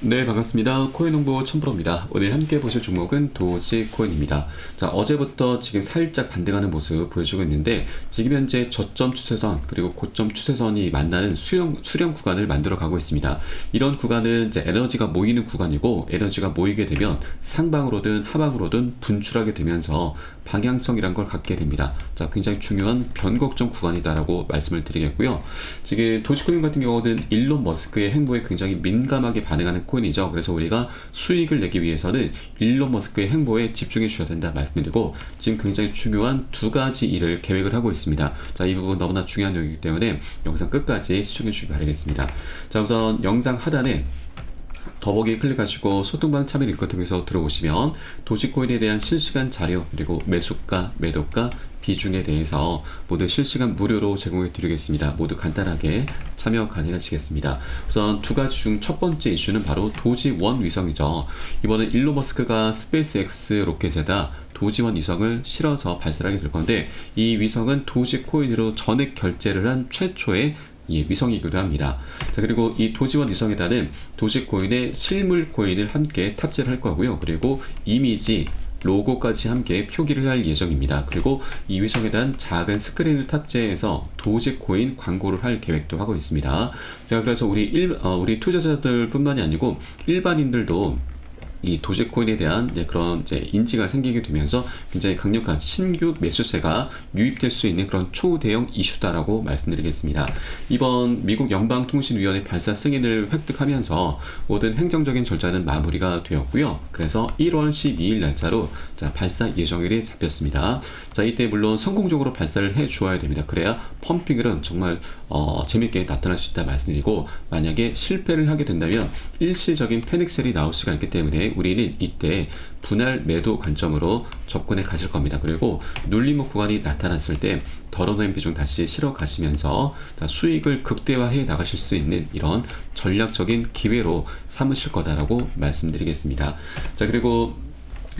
네, 반갑습니다. 코인 홍보 첨프로입니다. 오늘 함께 보실 종목은 도지코인입니다. 자, 어제부터 지금 살짝 반등하는 모습 보여주고 있는데, 지금 현재 저점 추세선, 그리고 고점 추세선이 만나는 수령, 수령 구간을 만들어 가고 있습니다. 이런 구간은 이제 에너지가 모이는 구간이고, 에너지가 모이게 되면 상방으로든 하방으로든 분출하게 되면서 방향성이란 걸 갖게 됩니다. 자, 굉장히 중요한 변곡점 구간이다라고 말씀을 드리겠고요. 지금 도지코인 같은 경우는 일론 머스크의 행보에 굉장히 민감하게 반응하는 코인이죠. 그래서 우리가 수익을 내기 위해서는 일론 머스크의 행보에 집중해 주셔야 된다 말씀드리고 지금 굉장히 중요한 두 가지 일을 계획을 하고 있습니다. 자, 이 부분 너무나 중요한 내용이기 때문에 영상 끝까지 시청해 주시기 바라겠습니다. 자, 우선 영상 하단에 더보기 클릭하시고 소통방 참여 링크 통해서 들어오시면 도지코인에 대한 실시간 자료 그리고 매수가, 매도가, 비중에 대해서 모두 실시간 무료로 제공해 드리겠습니다. 모두 간단하게 참여 가능하시겠습니다. 우선 두 가지 중 첫 번째 이슈는 바로 도지원 위성이죠. 이번에 일론 머스크가 스페이스X 로켓에다 도지원 위성을 실어서 발사하게 될 건데 이 위성은 도지코인으로 전액 결제를 한 최초의 예, 위성이기도 합니다. 자, 그리고 이 도지원 위성에다는 도지 코인의 실물 코인을 함께 탑재를 할 거고요. 그리고 이미지, 로고까지 함께 표기를 할 예정입니다. 그리고 이 위성에 대한 작은 스크린을 탑재해서 도지코인 광고를 할 계획도 하고 있습니다. 자, 그래서 우리 일, 어, 우리 투자자들 뿐만이 아니고 일반인들도 이 도지코인에 대한 그런 이제 인지가 생기게 되면서 굉장히 강력한 신규 매수세가 유입될 수 있는 그런 초대형 이슈다라고 말씀드리겠습니다. 이번 미국 연방통신위원회 발사 승인을 획득하면서 모든 행정적인 절차는 마무리가 되었고요. 그래서 1월 12일 날짜로 자, 발사 예정일이 잡혔습니다. 자, 이때 물론 성공적으로 발사를 해 주어야 됩니다. 그래야 펌핑을은 정말 어, 재밌게 나타날 수 있다 말씀드리고 만약에 실패를 하게 된다면 일시적인 패닉셀이 나올 수가 있기 때문에 우리는 이때 분할 매도 관점으로 접근해 가실 겁니다. 그리고 눌림목 구간이 나타났을 때 덜어놓은 비중 다시 실어 가시면서 수익을 극대화해 나가실 수 있는 이런 전략적인 기회로 삼으실 거다라고 말씀드리겠습니다. 자, 그리고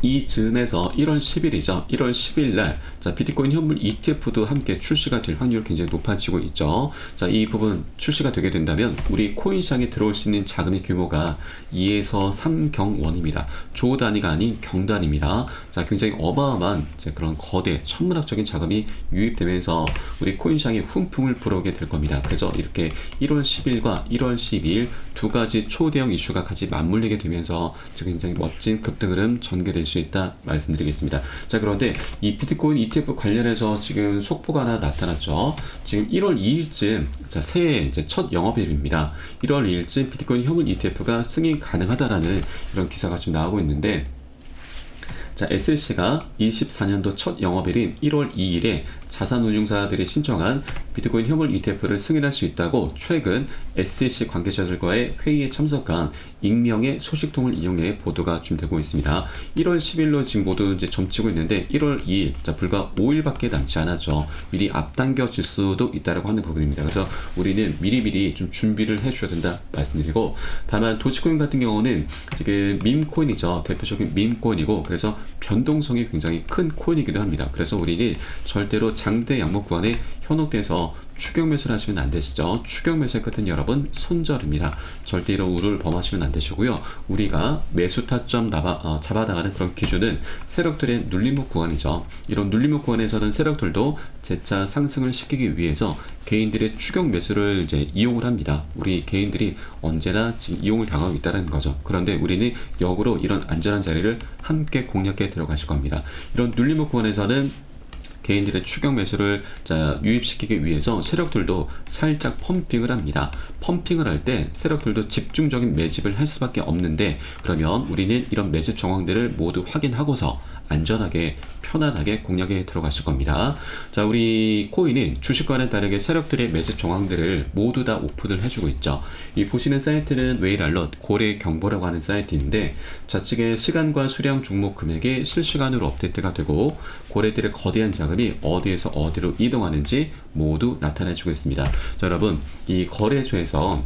이 즈음에서 1월 10일이죠. 1월 10일 날, 자, 비트코인 현물 ETF도 함께 출시가 될 확률이 굉장히 높아지고 있죠. 자, 이 부분 출시가 되게 된다면 우리 코인 시장에 들어올 수 있는 자금의 규모가 2에서 3경원입니다. 조 단위가 아닌 경 단위입니다. 자, 굉장히 어마어마한 그런 거대 천문학적인 자금이 유입되면서 우리 코인 시장에 훈풍을 불어오게 될 겁니다. 그래서 이렇게 1월 10일과 1월 12일 두 가지 초대형 이슈가 같이 맞물리게 되면서 굉장히 멋진 급등 흐름 전개될 될 수 있다 말씀드리겠습니다. 자 그런데 이 비트코인 ETF 관련해서 지금 속보가 하나 나타났죠. 지금 1월 2일쯤 자 새해 이제 첫 영업일입니다. 1월 2일쯤 비트코인 현물 ETF가 승인 가능하다라는 이런 기사가 지금 나오고 있는데 자, SLC가 24년도 첫 영업일인 1월 2일에 자산운용사들이 신청한 비트코인 현물 ETF를 승인할 수 있다고 최근 SEC 관계자들과의 회의에 참석한 익명의 소식통을 이용해 보도가 좀 되고 있습니다. 1월 10일로 지금 모두 이제 점치고 있는데 1월 2일, 자 불과 5일밖에 남지 않았죠. 미리 앞당겨질 수도 있다라고 하는 부분입니다. 그래서 우리는 미리미리 좀 준비를 해줘야 된다 말씀드리고 다만 도치코인 같은 경우는 지금 밈코인이죠. 대표적인 밈코인이고 그래서 변동성이 굉장히 큰 코인이기도 합니다. 그래서 우리는 절대로 장대 양목 구간에 현혹돼서 추격 매수를 하시면 안 되시죠. 추격 매수의 끝은 여러분 손절입니다. 절대 이런 우를 범하시면 안 되시고요. 우리가 매수 타점 나바, 어, 잡아나가는 그런 기준은 세력들의 눌림목 구간이죠. 이런 눌림목 구간에서는 세력들도 재차 상승을 시키기 위해서 개인들의 추격 매수를 이제 이용을 합니다. 우리 개인들이 언제나 지금 이용을 당하고 있다는 거죠. 그런데 우리는 역으로 이런 안전한 자리를 함께 공략해 들어가실 겁니다. 이런 눌림목 구간에서는 개인들의 추격 매수를 자, 유입시키기 위해서 세력들도 살짝 펌핑을 합니다. 펌핑을 할 때 세력들도 집중적인 매집을 할 수밖에 없는데 그러면 우리는 이런 매집 정황들을 모두 확인하고서 안전하게 편안하게 공략에 들어가실 겁니다. 자, 우리 코인은 주식과는 다르게 세력들의 매집 정황들을 모두 다 오픈을 해주고 있죠. 이 보시는 사이트는 웨이랄럿 고래 경보라고 하는 사이트인데 좌측에 시간과 수량 종목 금액이 실시간으로 업데이트가 되고 고래들의 거대한 자금 이 어디에서 어디로 이동하는지 모두 나타내주고 있습니다. 자, 여러분 이 거래소에서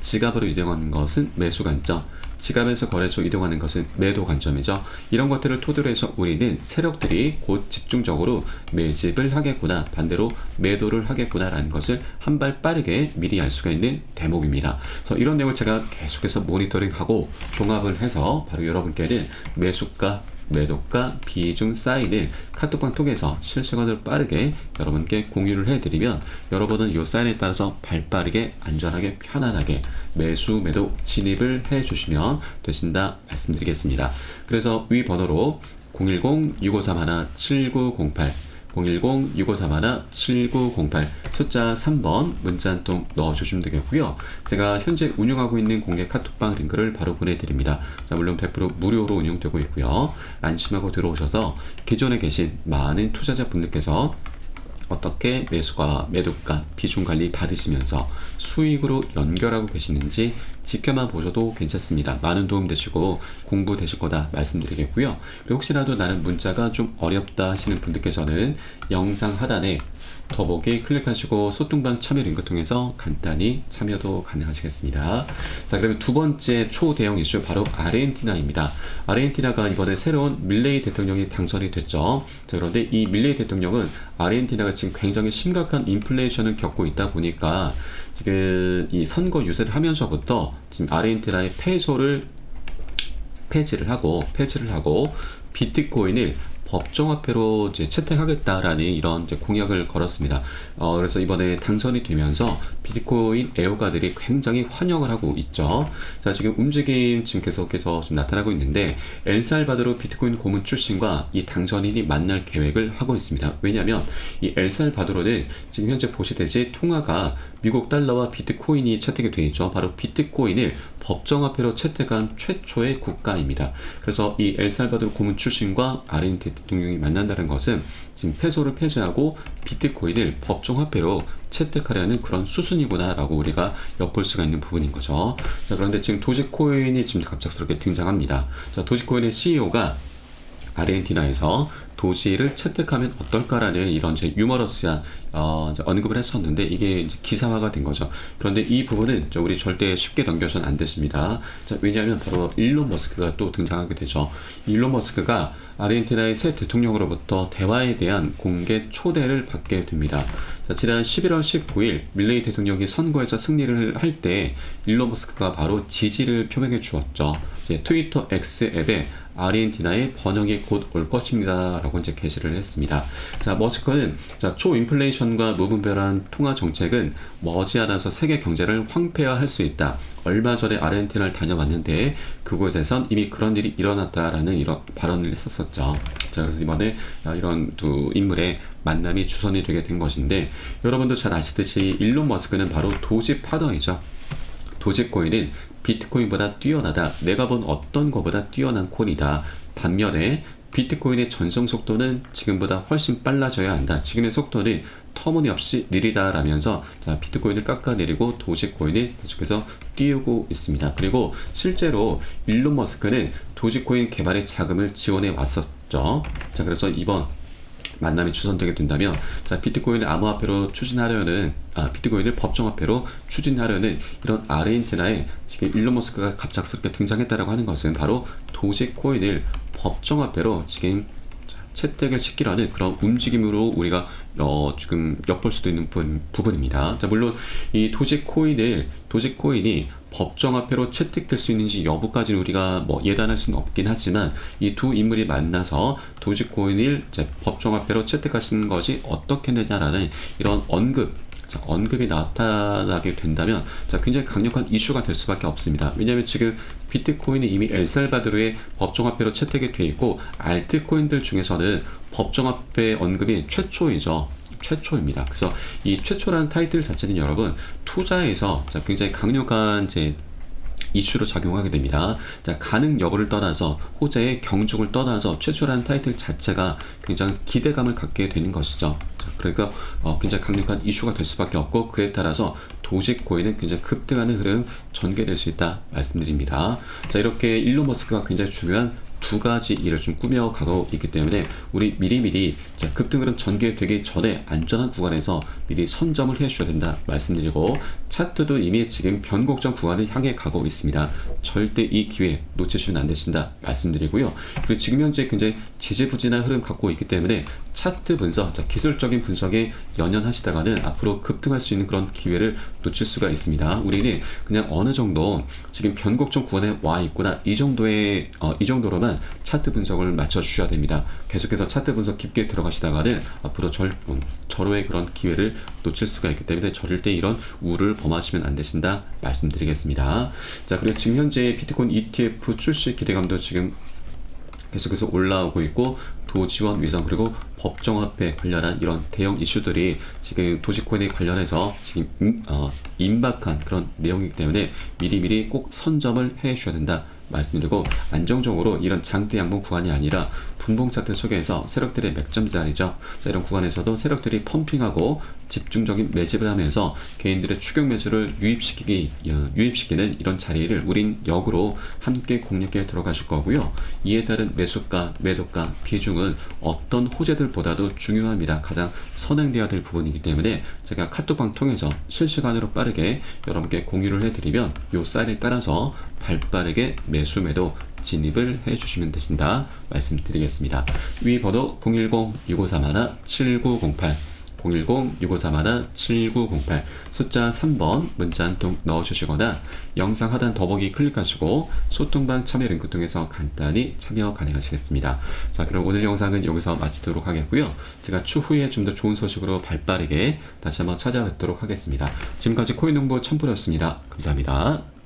지갑으로 이동하는 것은 매수 관점, 지갑에서 거래소 이동하는 것은 매도 관점이죠. 이런 것들을 토대로 해서 우리는 세력들이 곧 집중적으로 매집을 하겠구나, 반대로 매도를 하겠구나라는 것을 한 발 빠르게 미리 알 수가 있는 대목입니다. 그래서 이런 내용을 제가 계속해서 모니터링하고 종합을 해서 바로 여러분께는 매수가 매도가 비중 사인을 카톡방 통해서 실시간으로 빠르게 여러분께 공유를 해드리면 여러분은 이 사인에 따라서 발빠르게 안전하게 편안하게 매수 매도 진입을 해주시면 되신다 말씀드리겠습니다. 그래서 위 번호로 010-6531-7908 010-6531-7908 숫자 3번 문자 한 통 넣어주시면 되겠고요. 제가 현재 운영하고 있는 공개 카톡방 링크를 바로 보내드립니다. 자, 물론 100% 무료로 운영되고 있고요. 안심하고 들어오셔서 기존에 계신 많은 투자자분들께서 어떻게 매수가, 매도가, 비중 관리 받으시면서 수익으로 연결하고 계시는지 지켜만 보셔도 괜찮습니다. 많은 도움 되시고 공부 되실 거다 말씀드리겠고요. 혹시라도 나는 문자가 좀 어렵다 하시는 분들께서는 영상 하단에 더보기 클릭하시고 소통방 참여 링크 통해서 간단히 참여도 가능하시겠습니다. 자, 그러면 두 번째 초대형 이슈 바로 아르헨티나입니다. 아르헨티나가 이번에 새로운 밀레이 대통령이 당선이 됐죠. 자, 그런데 이 밀레이 대통령은 아르헨티나가 지금 굉장히 심각한 인플레이션을 겪고 있다 보니까 지금 이 선거 유세를 하면서부터 지금 아르헨티나의 페소를 폐지를 하고 폐지를 하고 비트코인을 법정화폐로 이제 채택하겠다라는 이런 이제 공약을 걸었습니다. 어, 그래서 이번에 당선이 되면서 비트코인 애호가들이 굉장히 환영을 하고 있죠. 자, 지금 움직임 지금 계속해서 좀 나타나고 있는데 엘살바도르 비트코인 고문 출신과 이 당선인이 만날 계획을 하고 있습니다. 왜냐하면 이 엘살바도르는 지금 현재 보시듯이 통화가 미국 달러와 비트코인이 채택이 되어 있죠. 바로 비트코인을 법정화폐로 채택한 최초의 국가입니다. 그래서 이 엘살바도르 고문 출신과 아르헨티나 대통령이 만난다는 것은 지금 페소를 폐지하고 비트코인을 법정화폐로 채택하려는 그런 수순이구나라고 우리가 엿볼 수가 있는 부분인 거죠. 자, 그런데 지금 도지코인이 지금 갑작스럽게 등장합니다. 자, 도지코인의 CEO가 아르헨티나에서 도시를 채택하면 어떨까라는 이런 제 유머러스한 어, 언급을 했었는데 이게 기사화가 된 거죠. 그런데 이 부분은 우리 절대 쉽게 넘겨서는 안 됐습니다. 자, 왜냐하면 바로 일론 머스크가 또 등장하게 되죠. 일론 머스크가 아르헨티나의 새 대통령으로부터 대화에 대한 공개 초대를 받게 됩니다. 자, 지난 11월 19일 밀레이 대통령이 선거에서 승리를 할 때 일론 머스크가 바로 지지를 표명해 주었죠. 트위터 X 앱에 아르헨티나의 번영이 곧 올 것입니다. 라고 이제 게시를 했습니다. 자, 머스크는 자, 초인플레이션과 무분별한 통화 정책은 머지않아서 세계 경제를 황폐화할 수 있다. 얼마 전에 아르헨티나를 다녀왔는데 그곳에선 이미 그런 일이 일어났다라는 이런 발언을 했었었죠. 자, 그래서 이번에 이런 두 인물의 만남이 주선이 되게 된 것인데 여러분도 잘 아시듯이 일론 머스크는 바로 도지 파더이죠. 도지코인은 비트코인보다 뛰어나다. 내가 본 어떤 것보다 뛰어난 코인이다. 반면에 비트코인의 전송 속도는 지금보다 훨씬 빨라져야 한다. 지금의 속도는 터무니없이 느리다라면서 자, 비트코인을 깎아내리고 도지코인을 계속해서 띄우고 있습니다. 그리고 실제로 일론 머스크는 도지코인 개발에 자금을 지원해 왔었죠. 자, 그래서 이번 만남이 추선되게 된다면 자 비트코인을 암호화폐로 추진하려는 아 비트코인을 법정화폐로 추진하려는 이런 아르헨티나에 지금 일론 머스크가 갑작스럽게 등장했다라고 하는 것은 바로 도지코인을 법정화폐로 지금 채택을 시키라는 그런 움직임으로 우리가 어, 지금 엿볼 수도 있는 부분, 부분입니다. 자, 물론 이 도지코인을 도지코인이 법정화폐로 채택될 수 있는지 여부까지는 우리가 뭐 예단할 수는 없긴 하지만 이 두 인물이 만나서 도지코인을 법정화폐로 채택하시는 것이 어떻겠느냐라는 이런 언급 자, 언급이 나타나게 된다면 자, 굉장히 강력한 이슈가 될 수밖에 없습니다. 왜냐하면 지금 비트코인이 이미 엘살바도르의 법정화폐로 채택이 되어 있고 알트코인들 중에서는 법정화폐 언급이 최초이죠. 최초입니다. 그래서 이 최초라는 타이틀 자체는 여러분 투자에서 굉장히 강력한 이제 이슈로 작용하게 됩니다. 자, 가능 여부를 떠나서 호재의 경중을 떠나서 최초라는 타이틀 자체가 굉장히 기대감을 갖게 되는 것이죠. 자, 그러니까 어, 굉장히 강력한 이슈가 될 수밖에 없고 그에 따라서 도지코인은 굉장히 급등하는 흐름 전개될 수 있다 말씀드립니다. 자, 이렇게 일론 머스크가 굉장히 중요한 두 가지 일을 좀 꾸며가고 있기 때문에 우리 미리미리 급등 흐름 전개되기 전에 안전한 구간에서 미리 선점을 해주셔야 된다 말씀드리고 차트도 이미 지금 변곡점 구간을 향해 가고 있습니다. 절대 이 기회 놓치시면 안 되신다 말씀드리고요. 그리고 지금 현재 굉장히 지지부진한 흐름 갖고 있기 때문에 차트 분석, 자, 기술적인 분석에 연연하시다가는 앞으로 급등할 수 있는 그런 기회를 놓칠 수가 있습니다. 우리는 그냥 어느 정도 지금 변곡점 구간에 와 있구나 이 정도의 어, 이 정도로만 차트 분석을 맞춰 주셔야 됩니다. 계속해서 차트 분석 깊게 들어가시다가는 앞으로 절 음, 절호의 그런 기회를 놓칠 수가 있기 때문에 절대 이런 우를 범하시면 안 되신다 말씀드리겠습니다. 자 그리고 지금 현재 비트코인 ETF 출시 기대감도 지금 계속해서 올라오고 있고 도지원 위성 그리고 법정화폐 관련한 이런 대형 이슈들이 지금 도지코인에 관련해서 지금 임, 어, 임박한 그런 내용이기 때문에 미리미리 꼭 선점을 해 주셔야 된다 말씀드리고 안정적으로 이런 장대 양봉 구간이 아니라 분봉 차트 속에서 세력들의 맥점 자리죠. 자, 이런 구간에서도 세력들이 펌핑하고 집중적인 매집을 하면서 개인들의 추격 매수를 유입시키기 어, 유입시키는 이런 자리를 우린 역으로 함께 공략해 들어가실 거고요. 이에 따른 매수가, 매도가, 비중은 어떤 호재들보다도 중요합니다. 가장 선행되어야 될 부분이기 때문에 제가 카톡방 통해서 실시간으로 빠르게 여러분께 공유를 해드리면 요 사인에 따라서 발빠르게 매수 매도 진입을 해주시면 되신다 말씀드리겠습니다. 위 번호 010-6531-7908 010-6531-7908 숫자 3번 문자 한 통 넣어주시거나 영상 하단 더보기 클릭하시고 소통방 참여 링크 통해서 간단히 참여 가능하시겠습니다. 자 그럼 오늘 영상은 여기서 마치도록 하겠고요. 제가 추후에 좀 더 좋은 소식으로 발빠르게 다시 한번 찾아뵙도록 하겠습니다. 지금까지 코인 농부 첨부였습니다. 감사합니다.